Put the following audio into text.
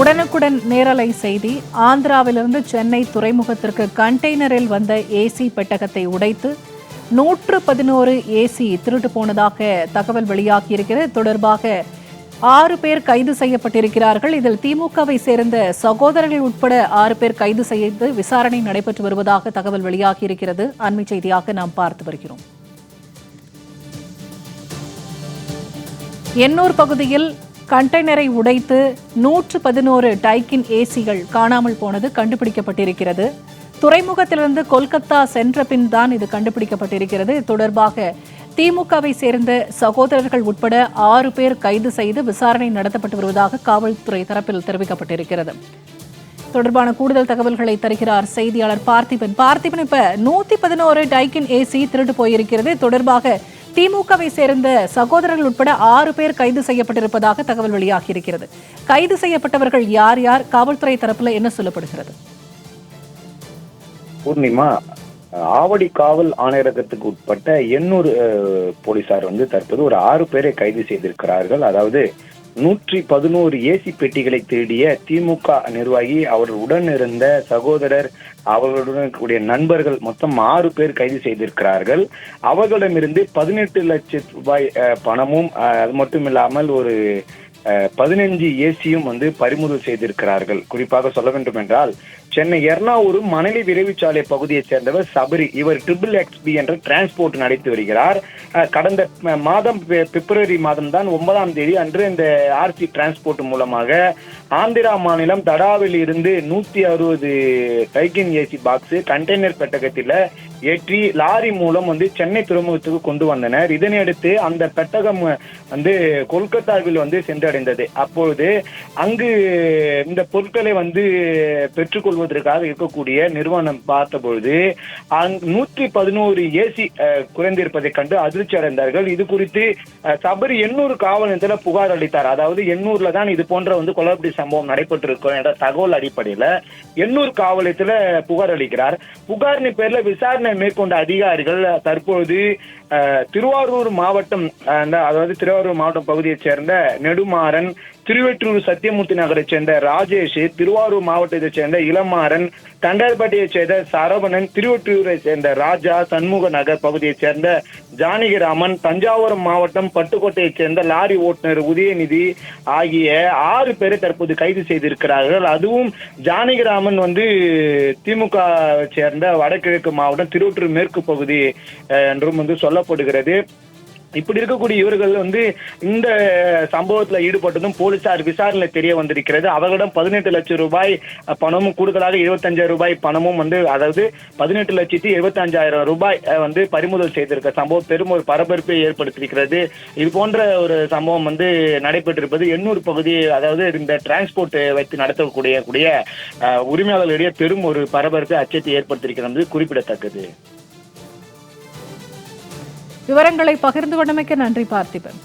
உடனுக்குடன் நேரலை செய்தி ஆந்திராவிலிருந்து சென்னை துறைமுகத்திற்கு கண்டெய்னரில் வந்த ஏசி பெட்டகத்தை உடைத்து நூற்று பதினோரு ஏசி திருட்டு போனதாக தகவல் வெளியாகியிருக்கிறது. தொடர்பாக ஆறு பேர் கைது செய்யப்பட்டிருக்கிறார்கள். இதில் திமுகவை சேர்ந்த சகோதரர்கள் உட்பட ஆறு பேர் கைது செய்து விசாரணை நடைபெற்று வருவதாக தகவல் வெளியாகியிருக்கிறது. அண்மை செய்தியாக நாம் பார்த்து வருகிறோம். எண்ணூர் பகுதியில் கண்டெய்னரை உடைத்து நூற்று பதினோரு டைக்கின் ஏசிகள் காணாமல் போனது கண்டுபிடிக்கப்பட்டிருக்கிறது. துறைமுகத்திலிருந்து கொல்கத்தா சென்ற பின் தான் இது கண்டுபிடிக்கப்பட்டிருக்கிறது. இது தொடர்பாக திமுகவை சேர்ந்த சகோதரர்கள் உட்பட ஆறு பேர் கைது செய்து விசாரணை நடத்தப்பட்டு வருவதாக காவல்துறை தரப்பில் தெரிவிக்கப்பட்டிருக்கிறது. தொடர்பான கூடுதல் தகவல்களை தருகிறார் செய்தியாளர் பார்த்திபன். பார்த்திபன் இப்ப நூத்தி பதினோரு டைக்கின் ஏசி திருட்டு போயிருக்கிறது. தொடர்பாக திமுகவை சேர்ந்த சகோதரர்கள் உட்பட ஆறு பேர் கைது செய்யப்பட்டிருப்பதாக தகவல் வெளியாகியிருக்கிறது. கைது செய்யப்பட்டவர்கள் யார் யார் காவல்துறை தரப்புல என்ன சொல்லப்படுகிறது? பூர்ணிமா ஆவடி காவல் ஆணையரகத்துக்கு உட்பட்ட எண்ணூறு போலீசார் வந்து தற்போது ஒரு ஆறு பேரை கைது செய்திருக்கிறார்கள். அதாவது நூற்றி பதினோரு ஏசி பெட்டிகளை தேடிய திமுக நிர்வாகி அவர் உடன் இருந்த சகோதரர் அவர்களுடன் இருக்கக்கூடிய நண்பர்கள் மொத்தம் ஆறு பேர் கைது செய்திருக்கிறார்கள். அவர்களிடமிருந்து பதினெட்டு லட்சம் ரூபாய் பணமும் அஹ், அது மட்டும் இல்லாமல் ஒரு பதினஞ்சு ஏசியும் வந்து பறிமுதல் செய்திருக்கிறார்கள். குறிப்பாக சொல்ல வேண்டும் என்றால் சென்னை எர்ணாவூர் மணலி விரைவுச்சாலை பகுதியைச் சேர்ந்தவர் சபரி. இவர் ட்ரிபிள் எக்ஸ்பி என்ற டிரான்ஸ்போர்ட் நடத்தி வருகிறார். கடந்த மாதம் பிப்ரவரி மாதம் தான் ஒன்பதாம் தேதி அன்று இந்த ஆர்சி டிரான்ஸ்போர்ட் மூலமாக ஆந்திரா மாநிலம் தடாவில் இருந்து நூத்தி அறுபது டைக்கின் ஏசி பாக்ஸ் கண்டெய்னர் பெட்டகத்தில் ஏற்றி லாரி மூலம் வந்து சென்னை துறைமுகத்துக்கு கொண்டு வந்தனர். இதனையடுத்து அந்த பெட்டகம் வந்து கொல்கத்தாவில் வந்து சென்றடைந்தது. அப்பொழுது அங்கு இந்த பொருட்களை வந்து பெற்றுக்கொள்வது பெற்றுக்கொள்வதற்காக இருக்கக்கூடிய நிறுவனம் பார்த்த பொழுது நூற்றி பதினோரு ஏசி குறைந்திருப்பதை கண்டு அதிர்ச்சி அடைந்தார்கள். இது குறித்து சபரி எண்ணூறு காவல் நிலையத்தில் புகார் அளித்தார். அதாவது எண்ணூர்ல தான் இது போன்ற வந்து கொலப்படி சம்பவம் நடைபெற்றிருக்கும் என்ற தகவல் அடிப்படையில எண்ணூர் காவல் நிலையத்துல புகார் அளிக்கிறார். புகாரின் பேர்ல விசாரணை மேற்கொண்ட அதிகாரிகள் தற்பொழுது திருவாரூர் மாவட்டம் அதாவது திருவாரூர் மாவட்டம் பகுதியைச் சேர்ந்த நெடுமாறன் திருவெற்றூர் சத்தியமூர்த்தி நகரைச் சேர்ந்த ராஜேஷ் திருவாரூர் மாவட்டத்தைச் சேர்ந்த இளமாறன் தண்டார்பேட்டையைச் சேர்ந்த சரவணன் திருவொற்றியூரைச் சேர்ந்த ராஜா சண்முக நகர் பகுதியைச் சேர்ந்த ஜானகிராமன் தஞ்சாவூர் மாவட்டம் பட்டுக்கோட்டையைச் சேர்ந்த லாரி ஓட்டுநர் உதயநிதி ஆகிய ஆறு பேரை தற்போது கைது செய்திருக்கிறார்கள். அதுவும் ஜானகிராமன் வந்து திமுக சேர்ந்த வடகிழக்கு மாவட்டம் திருவொற்றூர் மேற்கு பகுதி என்றும் வந்து சொல்லப்படுகிறது. இப்படி இருக்கக்கூடிய இவர்கள் வந்து இந்த சம்பவத்துல ஈடுபட்டதும் போலீசார் விசாரணை தெரிய வந்திருக்கிறது. அவர்களிடம் பதினெட்டு லட்சம் ரூபாய் பணமும் கூடுதலாக இருபத்தஞ்சாயிரம் ரூபாய் பணமும் வந்து அதாவது பதினெட்டு லட்சத்தி எழுபத்தஞ்சாயிரம் ரூபாய் வந்து பறிமுதல் செய்திருக்க சம்பவம் பெரும் ஒரு பரபரப்பை ஏற்படுத்தியிருக்கிறது. இது போன்ற ஒரு சம்பவம் வந்து நடைபெற்றிருப்பது எண்ணூர் பகுதி அதாவது இந்த டிரான்ஸ்போர்ட் வைத்து நடத்தக்கூடிய கூடிய உரிமையாளர்களிடையே பெரும் ஒரு பரபரப்பை அச்சத்தை ஏற்படுத்தியிருக்கிறது குறிப்பிடத்தக்கது. விவரங்களை பகிர்ந்து கொண்டமைக்கு நன்றி பார்த்திபன்.